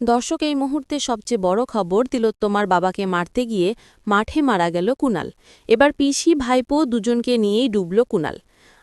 দর্শক, এই মুহূর্তে সবচেয়ে বড় খবর তিলোত্তমার বাবাকে মারতে গিয়ে মাঠে মারা গেল কুনাল। এবার পিসি, ভাইপো দুজনকে নিয়েই ডুবল কুনাল।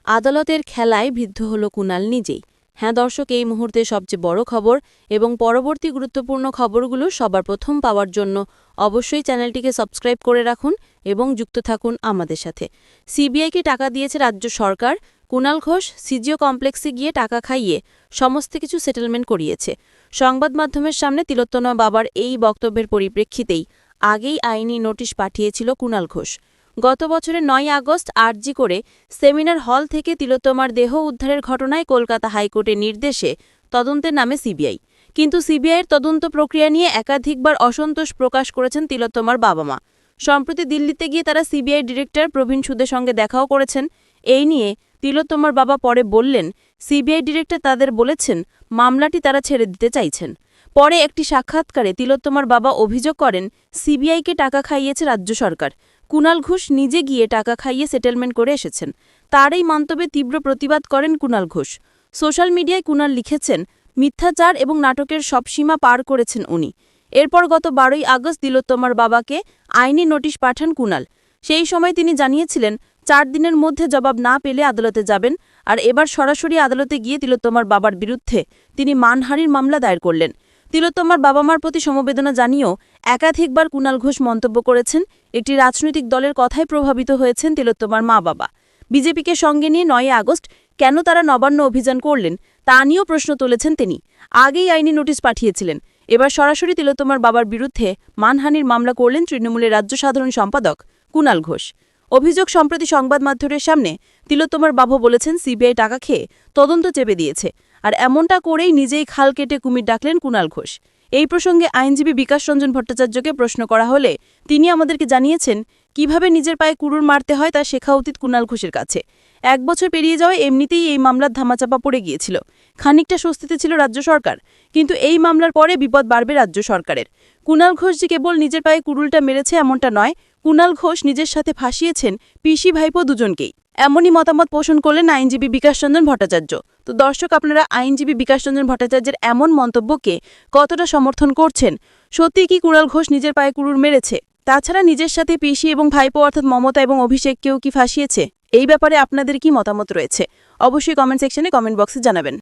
আদালতের খেলায় বিদ্ধ হল কুনাল নিজেই। হ্যাঁ দর্শক, এই মুহূর্তে সবচেয়ে বড় খবর এবং পরবর্তী গুরুত্বপূর্ণ খবরগুলো সবার প্রথম পাওয়ার জন্য অবশ্যই চ্যানেলটিকে সাবস্ক্রাইব করে রাখুন এবং যুক্ত থাকুন আমাদের সাথে। সিবিআইকে টাকা দিয়েছে রাজ্য সরকার কুনাল ঘোষ সিজিও কমপ্লেক্সে গিয়ে টাকা খাইয়ে সমস্ত কিছু সেটেলমেন্ট করিয়েছে। সংবাদ মাধ্যমের সামনে তিলোত্তমা বাবার এই বক্তব্যের পরিপ্রেক্ষিতেই আগেই আইনি নোটিশ পাঠিয়েছিল কুনাল ঘোষ। গত বছরের নয় আগস্ট আরজি করে সেমিনার হল থেকে তিলোত্তমার দেহ উদ্ধারের ঘটনায় কলকাতা হাইকোর্টের নির্দেশে তদন্তের নামে সিবিআই। কিন্তু সিবিআইয়ের তদন্ত প্রক্রিয়া নিয়ে একাধিকবার অসন্তোষ প্রকাশ করেছেন তিলোত্তমার বাবা মা। সম্প্রতি দিল্লিতে গিয়ে তারা সিবিআই ডিরেক্টর প্রবীণ সুদের সঙ্গে দেখাও করেছেন। এই নিয়ে তিলোত্তমার বাবা পরে বললেন, সিবিআই ডিরেক্টর তাদের বলেছেন, মামলাটি তারা ছেড়ে দিতে চাইছেন। পরে একটি সাক্ষাৎকারে তিলোত্তমার বাবা অভিযোগ করেন, সিবিআইকে টাকা খাইয়েছে রাজ্য সরকার। কুনাল ঘোষ নিজে গিয়ে টাকা খাইয়ে সেটেলমেন্ট করে এসেছেন। তার এই মন্তব্যে তীব্র প্রতিবাদ করেন কুনাল ঘোষ। সোশ্যাল মিডিয়ায় কুনাল লিখেছেন, মিথ্যাচার এবং নাটকের সব সীমা পার করেছেন উনি। এরপর গত বারোই আগস্ট তিলোত্তমার বাবাকে আইনি নোটিশ পাঠান কুনাল। সেই সময় তিনি জানিয়েছিলেন চার দিনের মধ্যে জবাব না পেলে আদালতে যাবেন, আর এবার সরাসরি আদালতে গিয়ে তিলোত্তমার বাবার বিরুদ্ধে তিনি মানহানির মামলা দায়ের করলেন। তিলোত্তমার বাবা মার প্রতি সমবেদনা জানিয়েও একাধিকবার কুনাল ঘোষ মন্তব্য করেছেন, একটি রাজনৈতিক দলের কথায় প্রভাবিত হয়েছেন তিলোত্তমার মা বাবা বিজেপিকে সঙ্গে নিয়ে নয় আগস্ট কেন তারা নবান্ন অভিযান করলেন, তা নিয়েও প্রশ্ন তুলেছেন তিনি। আগেই আইনি নোটিশ পাঠিয়েছিলেন। এবার সরাসরি তিলোত্তমার বাবার বিরুদ্ধে মানহানির মামলা করলেন তৃণমূলের রাজ্য সাধারণ সম্পাদক কুনাল ঘোষ। অভিযোগ সম্প্রতি সংবাদ মাধ্যমের সামনে তিলোত্তমার বাবু বলেছেন, সিবিআই টাকা খেয়ে তদন্ত চেপে দিয়েছে। আর এমনটা করেই নিজেই খাল কেটে কুমির ডাকলেন কুনাল ঘোষ। এই প্রসঙ্গে আইনজীবী বিকাশ রঞ্জন ভট্টাচার্যকে প্রশ্ন করা হলে তিনি আমাদেরকে জানিয়েছেন, কীভাবে নিজের পায়ে কুড়ুর মারতে হয় তা শেখা উচিত কুনাল ঘোষের কাছে। এক বছর পেরিয়ে যাওয়ায় এমনিতেই এই মামলার ধামাচাপা পড়ে গিয়েছিল। খানিকটা স্বস্তিতে ছিল রাজ্য সরকার, কিন্তু এই মামলার পরে বিপদ বাড়বে রাজ্য সরকারের। কুনাল ঘোষ যে কেবল নিজের পায়ে কুড়ুলটা মেরেছে এমনটা নয় কুনাল ঘোষ নিজের সাথে ফাঁসিয়েছেন পিসি ভাইপো দুজনকেই। এমনই মতামত পোষণ করলেন আইনজীবী বিকাশচন্দ্রন ভট্টাচার্য। তো দর্শক, আপনারা আইনজীবী বিকাশচন্দ্রন ভট্টাচার্যের এমন মন্তব্যকে কতটা সমর্থন করছেন? সত্যি কি কুণাল ঘোষ নিজের পায়ে কুড়ুর মেরেছে? তাছাড়া নিজের সাথে পিসি এবং ভাইপো অর্থাৎ মমতা এবং অভিষেককেও কি ফাঁসিয়েছে? এই ব্যাপারে আপনাদের কি মতামত রয়েছে? অবশ্যই কমেন্ট সেকশনে কমেন্ট বক্সে জানাবেন।